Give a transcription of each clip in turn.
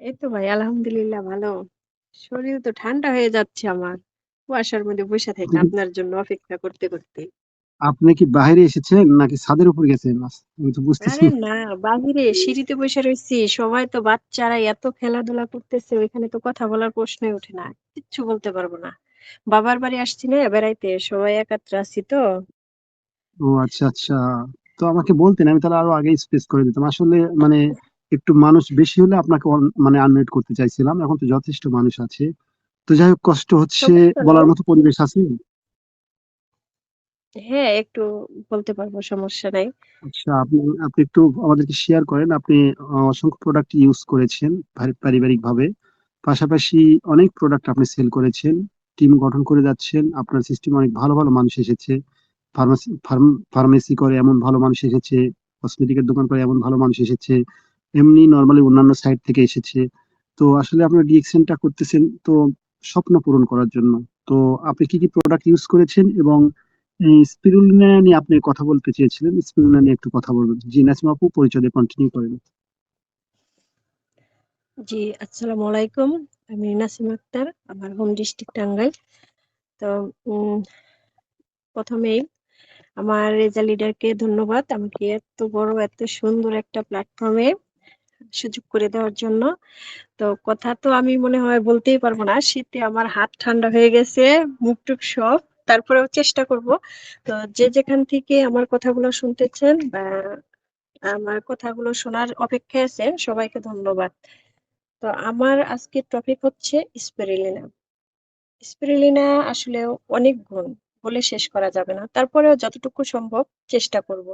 এই তো ভাই আলহামদুলিল্লাহ ভালো। শরীর তো ঠান্ডা হয়ে যাচ্ছে আমার। কুয়াশার মধ্যে থাইকা আপনি আপনার জন্য অপেক্ষা করতে, করতে। আপনি কি বাইরে এসেছেন নাকি ছাদের উপর গেছেন? আমি তো বুঝতেছি আরে না বাহিরে সিঁড়িতে বইসা রইছি। সবাই তো বাচ্চারা এত খেলাধুলা করতেছে ওইখানে তো কথা বলার প্রশ্নই ওঠে না। কিচ্ছু বলতে পারব না। বাবার বাড়ি আসছি না বেড়াইতে। সবাই একত্রে আছি তো। ও আচ্ছা, আচ্ছা। তো আমাকে বলতেন আমি তাহলে আরও আগেই স্পেস করে দিতাম। আসলে মানে একটু মানুষ বেশি হলে আপনাকে মানে আনমিউট করতে চাইছিলাম। এখন তো যথেষ্ট মানুষ আছে। তো যাই হোক কষ্ট হচ্ছে বলার মতো পরিবেশ আছে? হ্যাঁ, একটু বলতে পারব সমস্যা নাই। আচ্ছা আপনি আপনি একটু আমাদেরকে শেয়ার করেন। আপনি অসংখ্য প্রোডাক্ট ইউজ করেছেন পারি পারিবারিকভাবে। পাশাপাশি অনেক প্রোডাক্ট আপনি সেল করেছেন। টিম গঠন করে যাচ্ছেন। আপনার সিস্টেমে অনেক ভালো, ভালো মানুষ এসেছে। ফার্মাসি ফার্মেসি করে এমন ভালো মানুষ এসেছে। কসমেটিকের দোকান করে এমন ভালো মানুষ এসেছে। এমনি নর্মালি অন্যান্য সাইট থেকে এসেছে। তো আসলে আপনার ডিএকশন টা করতেছেন তো স্বপ্ন পূরণ করার জন্য। তো আপনি কি, কি প্রোডাক্ট ইউজ করেছেন এবং স্পিরুলিনা নিয়ে আপনি কথা বলতে চেয়েছিলেন। স্পিরুলিনা নিয়ে একটু কথা বলবেন। জি, নাসিমা পরিচয় কন্টিনিউ করেন। জি, আসসালামু আলাইকুম। আমি নাসিমা আক্তার। আমার হোম ডিস্ট্রিক্ট টাঙ্গাইল। তো ১ম আমার রেজা লিডারকে ধন্যবাদ। আমাকে এত বড় এত সুন্দর একটা প্ল্যাটফর্মে সুযোগ করে দেওয়ার জন্য। তো কথা তো আমি মনে হয় বলতেই পারব না। শীতে আমার হাত ঠান্ডা হয়ে গেছে, মুখ-টুখ সব। তারপরেও চেষ্টা করব। তো যে যেখান থেকে আমার কথাগুলো শুনতেছেন বা আমার কথাগুলো শোনার অপেক্ষায় আছেন সবাইকে ধন্যবাদ। তো আমার আজকের টপিক হচ্ছে স্পিরুলিনা। স্পিরুলিনা আসলে অনেক গুণ বলে শেষ করা যাবে না। তারপরেও যতটুকু সম্ভব চেষ্টা করব।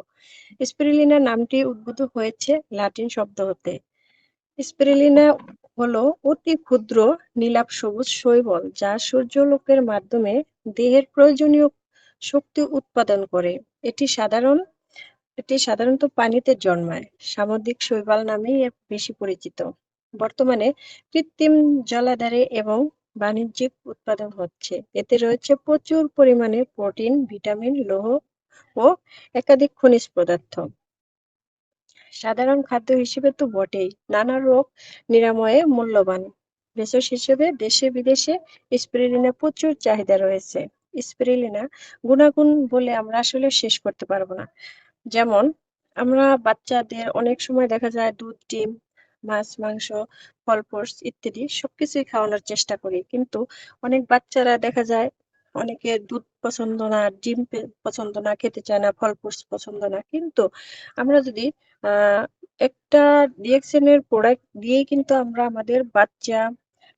স্পিরুলিনা নামটি উদ্ভূত হয়েছে লাটিন শব্দ হতে। স্পিরুলিনা হলো অতি ক্ষুদ্র, নীলাভ সবুজ শৈবাল, যা সূর্যালোকের মাধ্যমে দেহের প্রয়োজনীয় শক্তি উৎপাদন করে। এটি সাধারণ, এটি সাধারণত পানিতে জন্মায়। সামুদ্রিক শৈবাল নামেই বেশি পরিচিত। বর্তমানে কৃত্রিম জলাধারে এবং বাণিজ্যিক উৎপাদন হচ্ছে। এতে রয়েছে প্রচুর পরিমাণে প্রোটিন, ভিটামিন, লৌহ ও একাধিক খনিজ পদার্থ। সাধারণ খাদ্য হিসেবে তো বটেই। নানা রোগ নিরাময়ে মূল্যবান। ভেষজ হিসেবে দেশে-বিদেশে স্পিরুলিনা প্রচুর চাহিদা রয়েছে। স্পিরুলিনা গুণাগুণ বলে আমরা আসলে শেষ করতে পারব না। যেমন আমরা বাচ্চাদের অনেক সময় দেখা যায় দুধ, ডিম, মাছ, মাংস, ফল-ফ্রুটস ইত্যাদি সবকিছুই খাওয়ানোর চেষ্টা করি। কিন্তু অনেক বাচ্চারা দেখা যায় অনেকে দুধ পছন্দ না, ডিম পছন্দ না, খেতে চায় না, ফল-ফ্রুটস পছন্দ না। কিন্তু আমরা যদি একটা ডিএক্সএনের প্রোডাক্ট দিয়েই কিন্তু আমরা আমাদের বাচ্চা,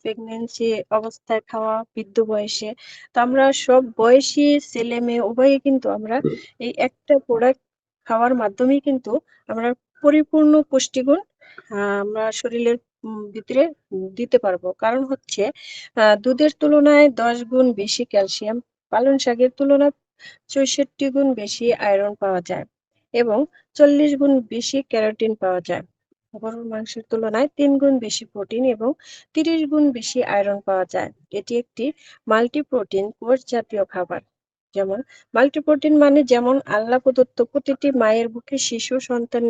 প্রেগন্যান্সি অবস্থায় খাওয়া, বৃদ্ধ বয়সে তো আমরা সব বয়সী ছেলে-মেয়ে উভয়ই কিন্তু আমরা এই একটা প্রোডাক্ট খাওয়ার মাধ্যমেই কিন্তু আমরা পরিপূর্ণ পুষ্টিগুণ আমরা শরীরের ভিতরে দিতে পারব। কারণ হচ্ছে দুধের তুলনায় ১০ গুণ বেশি ক্যালসিয়াম, পালং শাকের তুলনায় ৬৪ গুণ বেশি আয়রন পাওয়া যায় এবং ৪০ গুণ বেশি ক্যারোটিন পাওয়া যায়। গরুর মাংসের তুলনায় ৩ গুণ বেশি প্রোটিন এবং ৩০ গুণ বেশি আয়রন পাওয়া যায়। এটি একটি মাল্টি প্রোটিন কোষ জাতীয় খাবার। যেমন মাল্টিপ্রোটিন মানে যেমন আল্লাহ প্রদত্ত প্রতিটি মায়ের বুকে শিশু সন্তান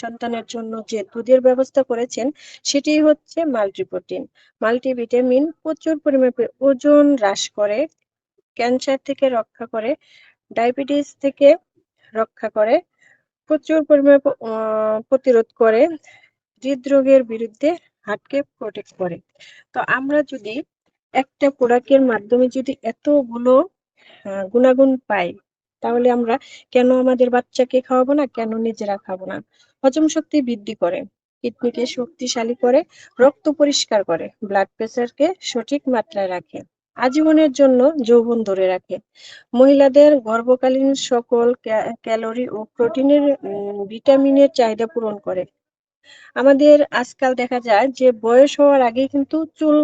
সন্তানের জন্য যে দুধের ব্যবস্থা করেছেন সেটিই হচ্ছে মাল্টি প্রোটিন। মাল্টিভিটামিন প্রচুর পরিমাণে ওজন হ্রাস করে, ক্যান্সার থেকে রক্ষা করে, ডায়াবেটিস থেকে রক্ষা করে, প্রচুর পরিমাণে প্রতিরোধ করে, হৃদরোগের বিরুদ্ধে হার্টকে প্রোটেক্ট করে। তো আমরা যদি একটা প্রোডাক্টের মাধ্যমে যদি এতগুলো গুণাগুণ পাই, তাহলে আমরা কেন আমাদের বাচ্চাকে খাওয়াবো না? কেন নিজেরা খাব না? হজম শক্তি বৃদ্ধি করে, কিডনিকে শক্তিশালী করে, রক্ত পরিষ্কার করে, ব্লাড প্রেশারকে সঠিক মাত্রায় রাখে, আজীবনের জন্য যৌবন ধরে রাখে। মহিলাদের গর্ভকালীন সকল ক্যালোরি ও প্রোটিনের ভিটামিনের চাহিদা পূরণ করে। আমাদের আজকাল দেখা যায় যে বয়স হওয়ার আগে কিন্তু চুল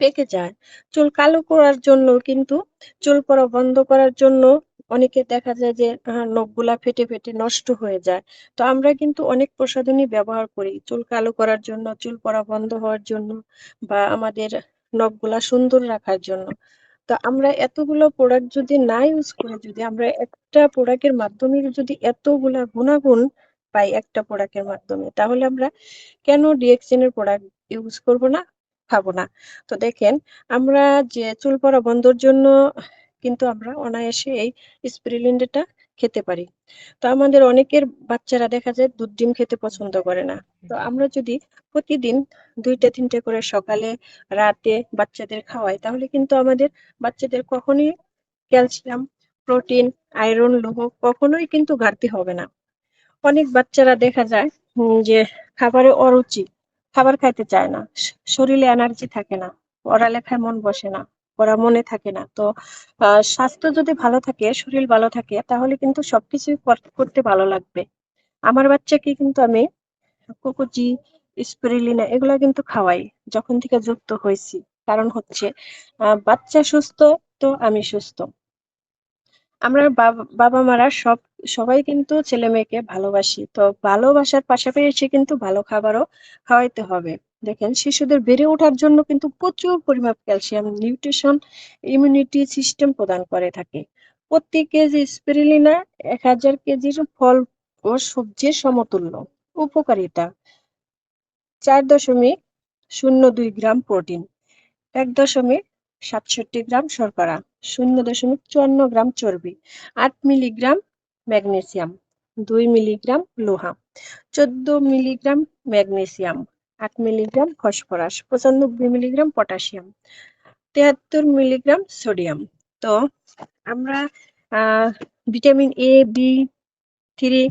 পেকে যায়। চুল কালো করার জন্য কিন্তু চুল পড়া বন্ধ করার জন্য অনেকে দেখা যায় যে নখগুলা ফেটে, ফেটে নষ্ট হয়ে যায়। তো আমরা কিন্তু অনেক প্রসাধনী ব্যবহার করি চুল কালো করার জন্য, চুল পড়া বন্ধ হওয়ার জন্য বা আমাদের নখগুলা সুন্দর রাখার জন্য। তো আমরা এতগুলো প্রোডাক্ট যদি না ইউজ করে যদি আমরা একটা প্রোডাক্টের মাধ্যমে যদি এতগুলা গুণাগুণ পাই একটা প্রোডাক্টের মাধ্যমে তাহলে আমরা কেন ডিএক্সিনের প্রোডাক্ট ইউজ করব না খাব না। তো দেখেন আমরা যে চুল পড়া বন্ধর জন্য কিন্তু আমরা অনায়াসে এই স্পিরুলিনাটা খেতে পারি। তো আমাদের অনেকের বাচ্চারা দেখা যায় দুধ ডিম খেতে পছন্দ করে না। তো আমরা যদি প্রতিদিন দুইটা তিনটে করে সকালে রাতে বাচ্চাদের খাওয়াই তাহলে কিন্তু আমাদের বাচ্চাদের কখনোই ক্যালসিয়াম প্রোটিন আয়রন লোহ কখনোই কিন্তু ঘাটতি হবে না। অনেক বাচ্চারা দেখা যায় যে খাবারে অরুচি খাবার খাইতে চায় না। শরীরে এনার্জি থাকে না, পড়ালেখায় মন বসে না, পড়া মনে থাকে না। তো স্বাস্থ্য যদি ভালো থাকে, শরীর ভালো থাকে, তাহলে কিন্তু সবকিছু করতে ভালো লাগবে। আমার বাচ্চাকে কিন্তু আমি কোকোজি স্পিরুলিনা এগুলা কিন্তু খাওয়াই, যখন থেকে যুক্ত হয়েছি। কারণ হচ্ছে বাচ্চা সুস্থ তো আমি সুস্থ। আমরা বাবা- মারা সব, সবাই কিন্তু ছেলে মেয়েকে ভালোবাসি। তো ভালোবাসার পাশাপাশি কিন্তু ভালো খাবারও খাওয়াইতে হবে। দেখেন, শিশুদের বেড়ে ওঠার জন্য কিন্তু প্রচুর পরিমাপ ক্যালসিয়াম, নিউট্রিশন, ইমিউনিটি সিস্টেম প্রদান করে থাকে। প্রতি কেজি স্পিরুলিনা এক হাজার কেজির ফল ও সবজির সমতুল্য, উপকারিতা। চার দশমিক শূন্য দুই গ্রাম প্রোটিন, এক দশমিক সাতষট্টি গ্রাম শর্করা। শূন্য দশমিক চুয়ান্ন গ্রাম চর্বি, আট মিলিগ্রাম ম্যাগনেসিয়াম, দুই মিলিগ্রাম লোহা, চোদ্দ মিলিগ্রাম ম্যাগনেসিয়াম, আট মিলিগ্রাম ফসফরাস, পঁচানব্বই মিলিগ্রাম পটাশিয়াম, তেহাত্তর মিলিগ্রাম সোডিয়াম। তো আমরা vitamin A B three,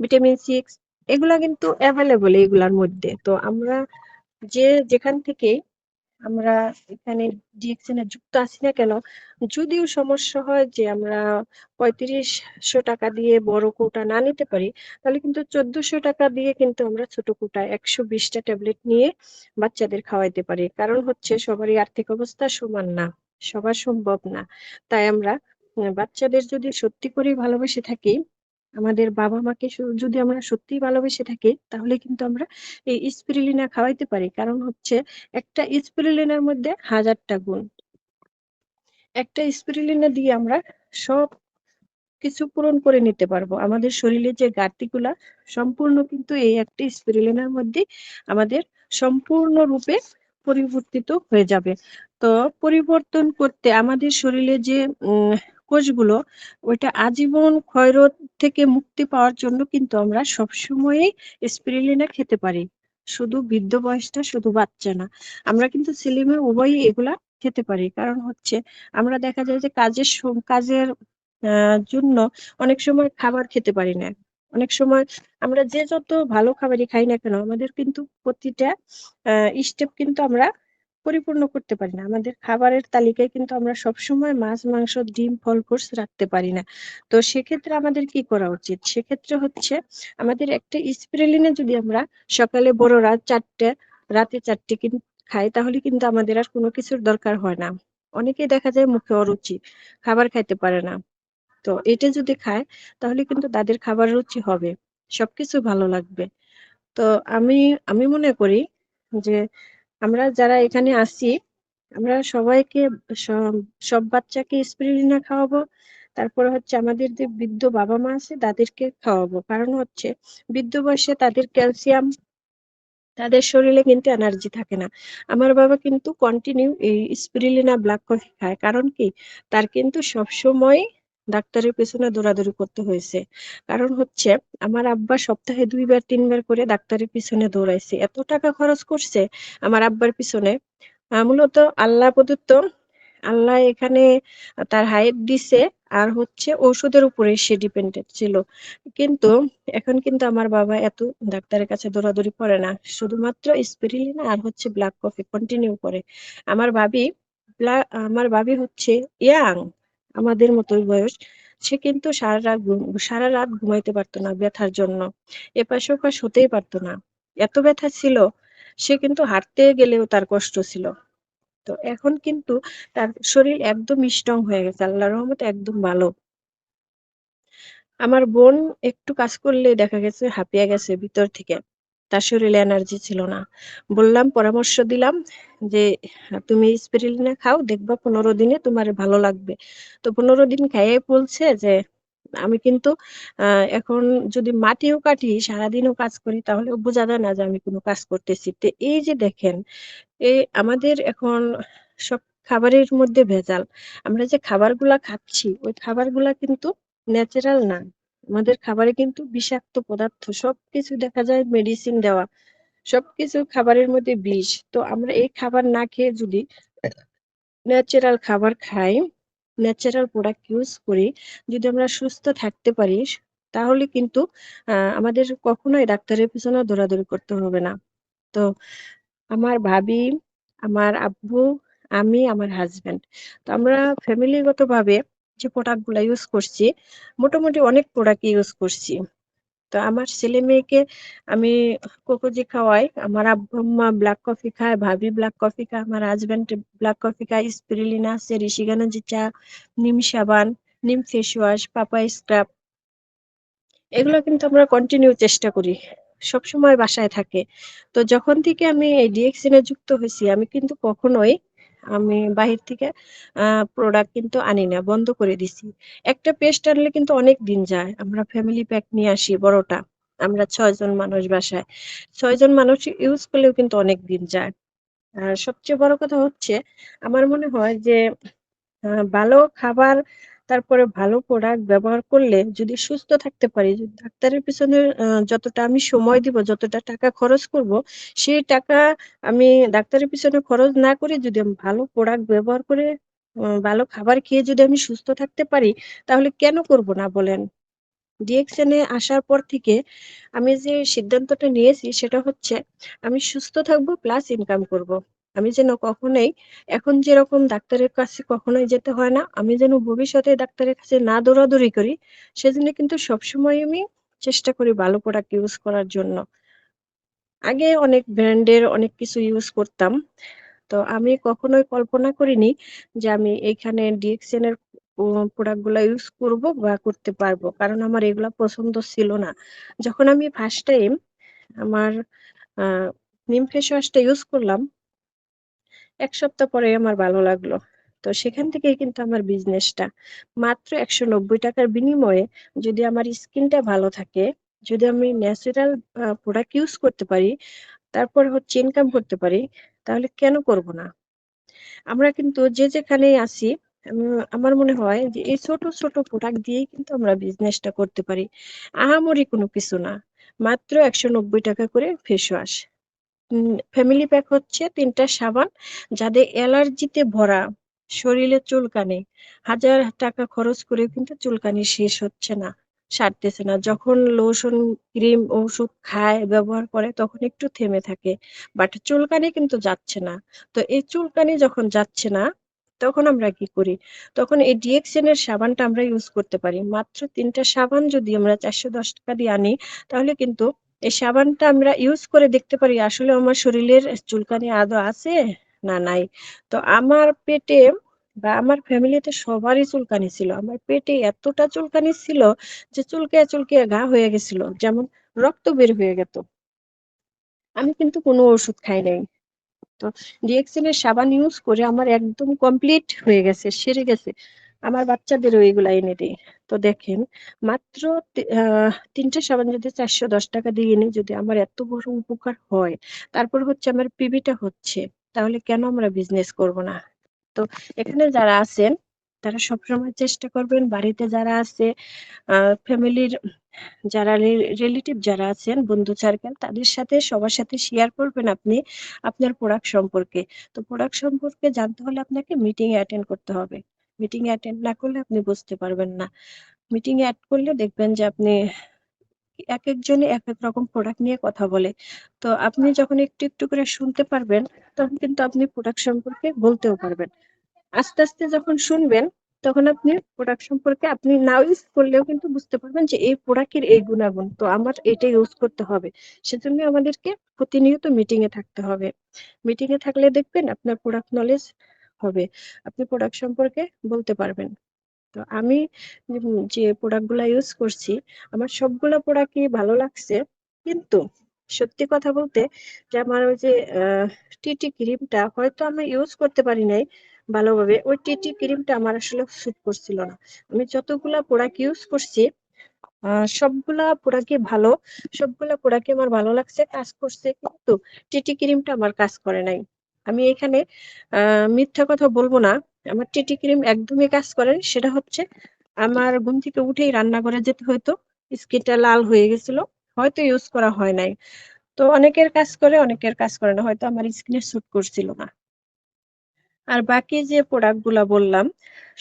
vitamin six এগুলা কিন্তু অ্যাভেলেবল এগুলার মধ্যে। তো আমরা যে, যেখান থেকে আমরা এখানে ডিএক্সএন যুক্ত আছি না কেন? যদিও সমস্যা হয় যে আমরা পঁয়ত্রিশশো টাকা দিয়ে বড় কোটা না নিতে পারি, তাহলে কিন্তু চোদ্দশো টাকা দিয়ে কিন্তু আমরা ছোট কোটা একশো বিশটা ট্যাবলেট নিয়ে বাচ্চাদের খাওয়াইতে পারি। কারণ হচ্ছে সবারই আর্থিক অবস্থা সমান না, সবার সম্ভব না। তাই আমরা বাচ্চাদের যদি সত্যি করেই ভালোবেসে থাকি আমাদের বাবা মাকে যদি আমরা সত্যি ভালোবেসে থাকি, তাহলে কিন্তু আমরা এই স্পিরুলিনা খাওয়াইতে পারি। কারণ হচ্ছে একটা স্পিরুলিনার মধ্যে হাজারটা গুণ। একটা স্পিরুলিনা দিয়ে আমরা সব কিছু পূরণ করে নিতে পারব। আমাদের শরীরে যে ঘাটতিগুলা, সম্পূর্ণ কিন্তু এই একটি স্পিরুলিনার মধ্যে আমাদের সম্পূর্ণ রূপে পরিবর্তিত হয়ে যাবে। তো পরিবর্তন করতে আমাদের শরীরে যে কোষগুলো, ওইটা আজীবন ক্ষয়রোধ থেকে মুক্তি পাওয়ার জন্য কিন্তু আমরা সবসময়ই স্পিরুলিনা খেতে পারি। শুধু বৃদ্ধ বয়সটা শুধু বাচ্চা না, আমরা কিন্তু ছেলে মেয়ে উভয়ই এগুলা খেতে পারি। কারণ হচ্ছে আমরা দেখা যায় যে কাজের কাজের জন্য অনেক সময় খাবার খেতে পারি না। অনেক সময় আমরা যে যত ভালো খাবারই খাই না কেন, আমাদের কিন্তু প্রতিটা স্টেপ কিন্তু আমরা পরিপূর্ণ করতে পারি না। আমাদের খাবারের তালিকায় কিন্তু আমরা সবসময় মাছ, মাংস, ডিম, ফল, ফ্রুটস রাখতে পারি না। তো সেক্ষেত্রে আমাদের কি করা উচিত? সেক্ষেত্রে হচ্ছে আমাদের একটা স্পিরুলিনা যদি আমরা সকালে বড় রাত চারটে, রাতে চারটে খাই, তাহলে কিন্তু আমাদের আর কোনো কিছুর দরকার হয় না। অনেকেই দেখা যায় মুখে অরুচি, খাবার খাইতে পারে না। তো এটা যদি খায়, তাহলে কিন্তু তাদের খাবার রুচি হবে, সবকিছু ভালো লাগবে। তো আমি আমি মনে করি যে আমরা যারা এখানে আছি, আমরা সবাইকে সব বাচ্চাকে স্পিরুলিনা খাওয়াবো। তারপরে হচ্ছে আমাদের যে বৃদ্ধ বাবা মা আছে, তাদেরকে খাওয়াবো। কারণ হচ্ছে বৃদ্ধ বয়সে তাদের ক্যালসিয়াম তাদের শরীরে কিন্তু এনার্জি থাকে না। আমার বাবা কিন্তু কন্টিনিউ এই স্পিরুলিনা ব্ল্যাক কফি খায়। কারণ কি? তার কিন্তু সবসময় ডাক্তারের পেছনে দৌড়াদৌড়ি করতে হয়েছে। কারণ হচ্ছে, আমার আব্বা সপ্তাহে দুইবার, তিনবার করে ডাক্তারের পিছনে দৌড়াইছে। এত টাকা খরচ করছে আমার আব্বার পিছনে। মূলত আল্লাহ প্রদত্ত, আল্লাহ এখানে তার হাইট দিছে আর হচ্ছে ওষুধের উপরে সে ডিপেন্ডেন্ট ছিল। কিন্তু এখন কিন্তু আমার বাবা এত ডাক্তারের কাছে দৌড়াদৌড়ি করে না। শুধুমাত্র স্পিরুলিনা আর হচ্ছে ব্ল্যাক কফি কন্টিনিউ করে। আমার ভাবি আমার ভাবি হচ্ছে ইয়াং আমাদের মতোই বয়স, সে কিন্তু সারা রাত সারা রাত ঘুমাইতে পারতো না ব্যথার জন্য। এপাশ ওপাশ হতেই পারতো না। এত ব্যথা ছিল, সে কিন্তু হাঁটতে গেলেও তার কষ্ট ছিল। তো এখন কিন্তু তার শরীর একদম স্ট্রং হয়ে গেছে, আল্লাহর রহমত একদম ভালো। আমার বোন একটু কাজ করলে দেখা গেছে হাঁপিয়ে গেছে ভিতর থেকে। তার শরীরে এনার্জি ছিল না। বললাম, পরামর্শ দিলাম যে, তুমি স্পিরুলিনা খাও, দেখবা পনেরো দিনে তোমার ভালো লাগবে। তো পনেরো দিন খাইয়ে বলছে যে, আমি কিন্তু এখন যদি মাটিও কাটি, সারাদিনও কাজ করি, তাহলে বোঝা যায় না যে আমি কোনো কাজ করতেছি। তো এই যে দেখেন এই আমাদের এখন সব খাবারের মধ্যে ভেজাল। আমরা যে খাবারগুলা খাচ্ছি, ওই খাবারগুলা কিন্তু ন্যাচারাল না। আমাদের খাবারে কিন্তু বিষাক্ত পদার্থ, সবকিছু দেখা যায় মেডিসিন দেওয়া, সবকিছু খাবারের মধ্যে বিষ। তো আমরা এই খাবার না খেয়ে যদি ন্যাচারাল খাবার খাই ন্যাচারাল প্রোডাক্ট ইউজ করি, যদি আমরা সুস্থ থাকতে পারি, তাহলে কিন্তু আমাদের কখনোই ডাক্তারের পিছনে দৌড়াদৌড়ি করতে হবে না। তো আমার ভাবি, আমার আব্বু, আমি, আমার হাজবেন্ড তো আমরা ফ্যামিলিগত ভাবে যে প্রোডাক্টগুলা ইউজ করছি, মোটামুটি অনেক প্রোডাক্ট ইউজ করছি। তো আমার ছেলে মেয়েকে আমি কোকোজি খাওয়াই, আমার আব্বু ব্ল্যাক কফি খায়, ভাবি ব্ল্যাক কফি খায়, আমার হাজব্যান্ড ব্ল্যাক কফি খায় স্পিরুলিনা আছে ঋষিগানজি চা, নিম সাবান, নিম ফেস ওয়াশ পাপা স্ক্রাব এগুলো কিন্তু আমরা কন্টিনিউ চেষ্টা করি সব সময় বাসায় থাকে। তো যখন থেকে আমি এই ডিএক্সিন যুক্ত হয়েছি, আমি কিন্তু কখনোই আমি বাহির থেকে প্রোডাক্ট কিন্তু আনি না, বন্ধ করে দিছি। একটা পেস্ট আনলে কিন্তু অনেক দিন যায়। আমরা ফ্যামিলি প্যাক নিয়ে আসি বড়টা, আমরা ছয়জন মানুষ বাসায়। ছয়জন মানুষ ইউজ করলেও কিন্তু অনেক দিন যায়। আর সবচেয়ে বড় কথা হচ্ছে, আমার মনে হয় যে ভালো খাবার তারপরে ভালো প্রোডাক্ট ব্যবহার করলে যদি সুস্থ থাকতে পারি ডাক্তারের পিছনে যতটা আমি সময় দিব, যতটা টাকা খরচ করব, সেই টাকা আমি ডাক্তারের পিছনে খরচ না করে যদি আমি ভালো প্রোডাক্ট ব্যবহার করে ভালো খাবার খেয়ে যদি আমি সুস্থ থাকতে পারি, তাহলে কেন করব না বলেন? ডিএক্সএন আসার পর থেকে আমি যে সিদ্ধান্তটা নিয়েছি সেটা হচ্ছে, আমি সুস্থ থাকব প্লাস ইনকাম করব। আমি যেন কখনোই এখন যেরকম ডাক্তারের কাছে কখনোই যেতে হয় না, আমি যেন ভবিষ্যতে ডাক্তারের কাছে না দৌড়াদৌড়ি করি, সেজন্য কিন্তু সবসময় আমি চেষ্টা করি ভালো প্রোডাক্ট ইউজ করার জন্য। আগে অনেক ব্র্যান্ডের অনেক কিছু ইউজ করতাম, তো আমি কখনোই কল্পনা করিনি যে আমি এখানে ডিএক্সএন এর প্রোডাক্টগুলা ইউজ করব বা করতে পারব, কারণ আমার এগুলা পছন্দ ছিল না। যখন আমি ফার্স্ট টাইম আমার নিম ফেস ওয়াশটা ইউজ করলাম এক সপ্তাহ পরে আমার ভালো লাগল। তো সেখান থেকেই কিন্তু আমার বিজনেসটা মাত্র একশো নব্বই টাকার বিনিময়ে যদি আমার স্কিনটা ভালো থাকে যদি আমি ন্যাচারাল প্রোডাক্ট ইউজ করতে পারি তারপর হচ্ছে ইনকাম করতে পারি তাহলে কেন করব না? আমরা কিন্তু যে যেখানে উম, আমার মনে হয় যে এই ছোট ছোট প্রোডাক্ট দিয়েই কিন্তু আমরা বিজনেসটা করতে পারি। আহামরি কোনো কিছু না। মাত্র একশো নব্বই টাকা করে ফেস ওয়াশ ফ্যামিলি প্যাক হচ্ছে তিনটা সাবান যাদের অ্যালার্জিতে ভরা, শরীরে চুলকানি। হাজার টাকা খরচ করে কিন্তু চুলকানি শেষ হচ্ছে না, সারতেছে না। যখন লোশন ক্রিম ওষুধ খায়, ব্যবহার করে তখন একটু থেমে থাকে বাট চুলকানি কিন্তু যাচ্ছে না। তো এই চুলকানি যখন যাচ্ছে না, তখন আমরা কি করি? তখন এই ডিএক্সএন এর সাবানটা আমরা ইউজ করতে পারি। মাত্র তিনটা সাবান যদি আমরা চারশো দশ টাকা দিয়ে আনি, তাহলে কিন্তু এই সাবানটা আমরা ইউজ করে দেখতে পারি, আসলে আমার শরীরের চুলকানি আদৌ আছে না নাই? তো আমার পেটে বা আমার ফ্যামিলিতে সবারই চুলকানি ছিল। আমার পেটে এতটা চুলকানি ছিল যে চুলকে চুলকে ঘা হয়ে গেছিল, যেমন রক্ত বের হয়ে যেত আমি কিন্তু কোনো ওষুধ খাই নাই। তো ডিএক্সএন এর সাবান ইউজ করে আমার একদম কমপ্লিট হয়ে গেছে, সেরে গেছে। আমার বাচ্চাদের এগুলা এনে দিই তো দেখেন, মাত্র তিনটে সাবান যদি চারশো দশ টাকা দিয়ে নিই, যদি আমার এত বড় উপকার হয়, তারপর হচ্ছে আমার পিবিটা হচ্ছে, তাহলে কেন আমরা বিজনেস করব না? তো এখানে যারা আছেন, তারা সবসময় চেষ্টা করবেন, বাড়িতে যারা আছে ফ্যামিলির যারা রিলেটিভ যারা আছেন, বন্ধু সার্কেল তাদের সাথে, সবার সাথে শেয়ার করবেন আপনি, আপনার প্রোডাক্ট সম্পর্কে। তো প্রোডাক্ট সম্পর্কে জানতে হলে আপনাকে মিটিং অ্যাটেন্ড করতে হবে। মিটিং অ্যাটেন্ড না করলে আপনি বুঝতে পারবেন না। মিটিং অ্যাড করলে দেখবেন যে আপনি এক একজনে এক এক রকম প্রোডাক্ট নিয়ে কথা বলে। তো আপনি যখন একটু একটু করে শুনতে পারবেন, তখন কিন্তু আপনি প্রোডাক্ট সম্পর্কে বলতেও পারবেন। আস্তে আস্তে যখন শুনবেন, তখন আপনি প্রোডাক্ট সম্পর্কে আপনি না ইউজ করলেও কিন্তু বুঝতে পারবেন যে এই প্রোডাক্টের এই গুণাগুণ। তো আমার এটা ইউজ করতে হবে। সেজন্য আমাদেরকে প্রতিনিয়ত মিটিং এ থাকতে হবে। মিটিং এ থাকলে দেখবেন আপনার প্রোডাক্ট নলেজ হবে। আপনি প্রোডাক্ট সম্পর্কে বলতে পারবেন। তো আমি যে প্রোডাক্টগুলা ইউজ করছি, আমার সবগুলা প্রোডাক্টই ভালো লাগছে। কিন্তু সত্যি কথা বলতে যে আমার ওই যে টিটি ক্রিমটা হয়তো আমি ইউজ করতে পারি নাই ভালোভাবে। ওই টিটি ক্রিমটা আমার আসলে স্যুট করছিল না। আমি যতগুলা প্রোডাক্ট ইউজ করছি সবগুলা প্রোডাক্টই ভালো, সবগুলা প্রোডাক্টই আমার ভালো লাগছে, কাজ করছে। কিন্তু টিটি ক্রিমটা আমার কাজ করে নাই। আমি এখানে মিথ্যা কথা বলব না। আমার টিটি ক্রিম একদমই কাজ করে, সেটা হচ্ছে আমার ঘুম থেকে উঠেই রান্নাঘরে যেতে হয়তো স্কিনটা লাল হয়ে গেছিল, হয়তো ইউজ করা হয় নাই। তো অনেকের কাজ করে, অনেকের কাজ করে না, হয়তো আমার স্কিনে স্যুট করছিল না। আর বাকি যে প্রোডাক্টগুলা বললাম,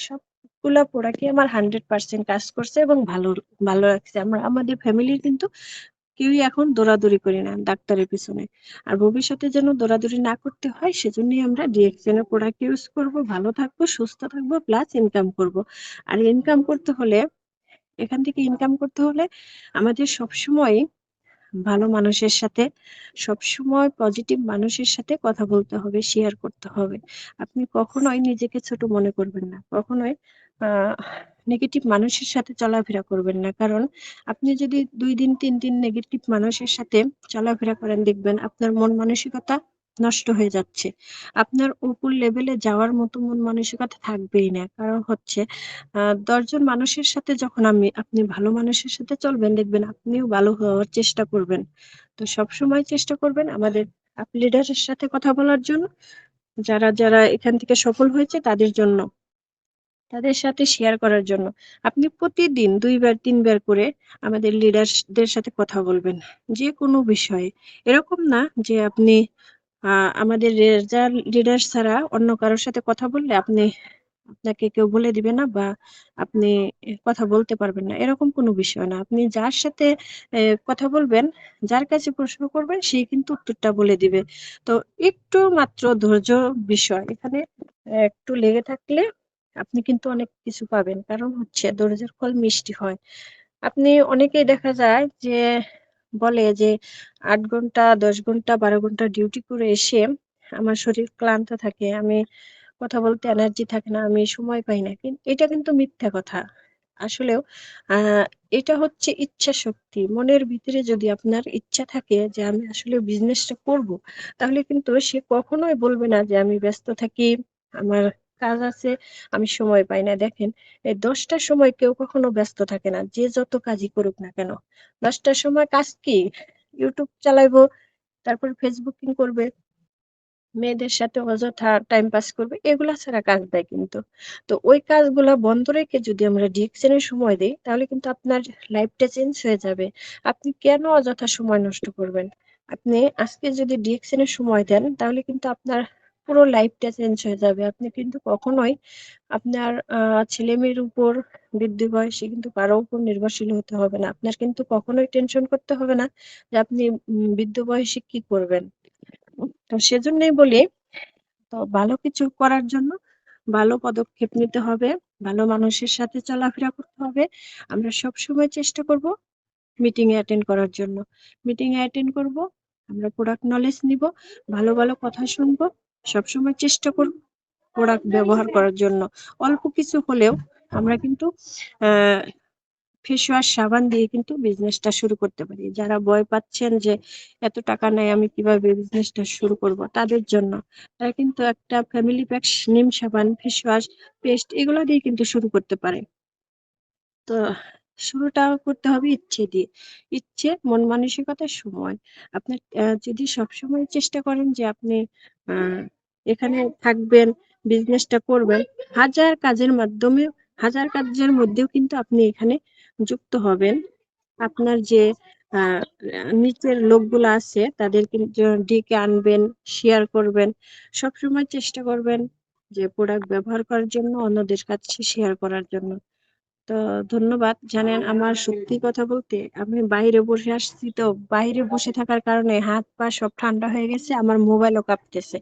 সবগুলা প্রোডাক্টই আমার হান্ড্রেড পার্সেন্ট কাজ করছে এবং ভালো ভালো লাগছে। আমরা, আমাদের ফ্যামিলির কিন্তু কেউই এখন দৌড়াদৌড়ি করি না ডাক্তারের পিছনে। আর ভবিষ্যতে যেন দৌড়াদৌড়ি না করতে হয়, সেজন্যই আমরা ডিএক্সএনের প্রোডাক্ট ইউজ করব, ভালো থাকব, সুস্থ থাকব প্লাস ইনকাম করব। আর ইনকাম করতে হলে, এখান থেকে ইনকাম করতে হলে আমাদের সবসময় ভালো মানুষের সাথে, সবসময় পজিটিভ মানুষের সাথে কথা বলতে হবে শেয়ার করতে হবে। আপনি কখনোই নিজেকে ছোট মনে করবেন না, কখনোই নেগেটিভ মানুষের সাথে চলাফেরা করবেন না। কারণ আপনি যদি দুই দিন, তিন দিন নেগেটিভ মানুষের সাথে চলাফেরা করেন, দেখবেন আপনার মন মানসিকতা নষ্ট হয়ে যাচ্ছে। আপনার উপর লেভেলে যাওয়ার মতো মন মানসিকতা থাকবেই না। কারণ হচ্ছে দশজন মানুষের সাথে যখন আমি, আপনি ভালো মানুষের সাথে চলবেন, দেখবেন আপনিও ভালো হওয়ার চেষ্টা করবেন। তো সবসময় চেষ্টা করবেন আমাদের আপ লিডারের সাথে কথা বলার জন্য। যারা যারা এখান থেকে সফল হয়েছে, তাদের জন্য। তাদের সাথে শেয়ার করার জন্য। আপনি প্রতিদিন দুইবার, তিনবার করে আমাদের লিডারদের সাথে কথা বলবেন, যে কোনো বিষয়ে। এরকম না যে আপনি আমাদের লিডার ছাড়া অন্য কারোর সাথে কথা বললে আপনি, আপনাকে কেউ বলে দিবে না বা আপনি কথা বলতে পারবেন না। এরকম কোনো বিষয় না। আপনি যার সাথে কথা বলবেন, যার কাছে প্রশ্ন করবেন সেই কিন্তু উত্তরটা বলে দিবে। তো একটু মাত্র ধৈর্য বিষয়। এখানে একটু লেগে থাকলে আপনি কিন্তু অনেক কিছু পাবেন। কারণ হচ্ছে ধৈর্যের ফল মিষ্টি হয়। আপনি অনেকেই দেখা যায় যে বলে যে আট ঘণ্টা, দশ ঘণ্টা, বারো ঘণ্টা ডিউটি করে এসে আমার শরীর ক্লান্ত থাকে, আমি কথা বলতে এনার্জি থাকে না, আমি সময় পাই না। কিন্তু এটা কিন্তু মিথ্যা কথা। আসলেও এটা হচ্ছে ইচ্ছা শক্তি। মনের ভিতরে যদি আপনার ইচ্ছা থাকে যে আমি আসলে বিজনেসটা করব, তাহলে কিন্তু সে কখনোই বলবে না যে আমি ব্যস্ত থাকি, আমার কাজ আছে, আমি সময় পাই না। দেখেন, এই দশটার সময় কেউ কখনো ব্যস্ত থাকে না, যে যত কাজই করুক না কেন। দশটার সময় কাজ কি? ইউটিউব চালাইবো, তারপর ফেসবুকিং করবে, মেয়েদের সাথে অযথা টাইম পাস করবে, এগুলা ছাড়া কাজ দেয় কিন্তু। তো ওই কাজগুলা বন্ধ রেখে যদি আমরা ডিএকশনের সময় দিই, তাহলে কিন্তু আপনার লাইফটা চেঞ্জ হয়ে যাবে। আপনি কেন অযথা সময় নষ্ট করবেন? আপনি আজকে যদি ডিএকশনের সময় দেন, তাহলে কিন্তু আপনার পুরো লাইফটা চেঞ্জ হয়ে যাবে। আপনি কিন্তু কখনোই আপনার ছেলে মেয়ের উপর বৃদ্ধি বয়সে কিন্তু কারও উপর নির্ভরশীল হতে হবে না। আপনার কিন্তু কখনোই টেনশন করতে হবে না যে আপনি বৃদ্ধ বয়সে কি করবেন। তো সেজন্যই বলি, তো ভালো কিছু করার জন্য ভালো পদক্ষেপ নিতে হবে, ভালো মানুষের সাথে চলাফেরা করতে হবে। আমরা সব সময় চেষ্টা করব মিটিং এ অ্যাটেন্ড করার জন্য। মিটিং এ অ্যাটেন্ড করব, আমরা প্রোডাক্ট নলেজ নিব, ভালো ভালো কথা শুনব সবসময় চেষ্টা করব প্রোডাক্ট ব্যবহার করার জন্য। অল্প কিছু হলেও আমরা কিন্তু ফেস ওয়াশ সাবান দিয়ে কিন্তু বিজনেসটা শুরু করতে পারি। যারা ভয় পাচ্ছেন যে এত টাকা নাই আমি কীভাবে বিজনেসটা শুরু করব? তাদের জন্য। তারা কিন্তু একটা ফ্যামিলি প্যাক নিম সাবান ফেস ওয়াশ পেস্ট এগুলো দিয়ে কিন্তু শুরু করতে পারে। তো শুরুটা করতে হবে ইচ্ছে দিয়ে। ইচ্ছে মন মানসিকতার সময়। আপনি যদি সবসময় চেষ্টা করেন যে আপনি আহ, এখানে থাকবেন বিজনেসটা করবেন, হাজার কাজের মাধ্যমে, হাজার কাজের মধ্যেও কিন্তু আপনি এখানে যুক্ত হবেন। আপনার যে নিচের লোকগুলো আছে, তাদেরকে ডেকে আনবেন শেয়ার করবেন। সবসময় চেষ্টা করবেন যে প্রোডাক্ট ব্যবহার করার জন্য, অন্যদের কাছে শেয়ার করার জন্য। তো ধন্যবাদ। জানেন, আমার সত্যি কথা বলতে, আমি বাইরে বসে আসছি তো, বাইরে বসে থাকার কারণে হাত পা সব ঠান্ডা হয়ে গেছে, আমার মোবাইলও কাঁপতেছে।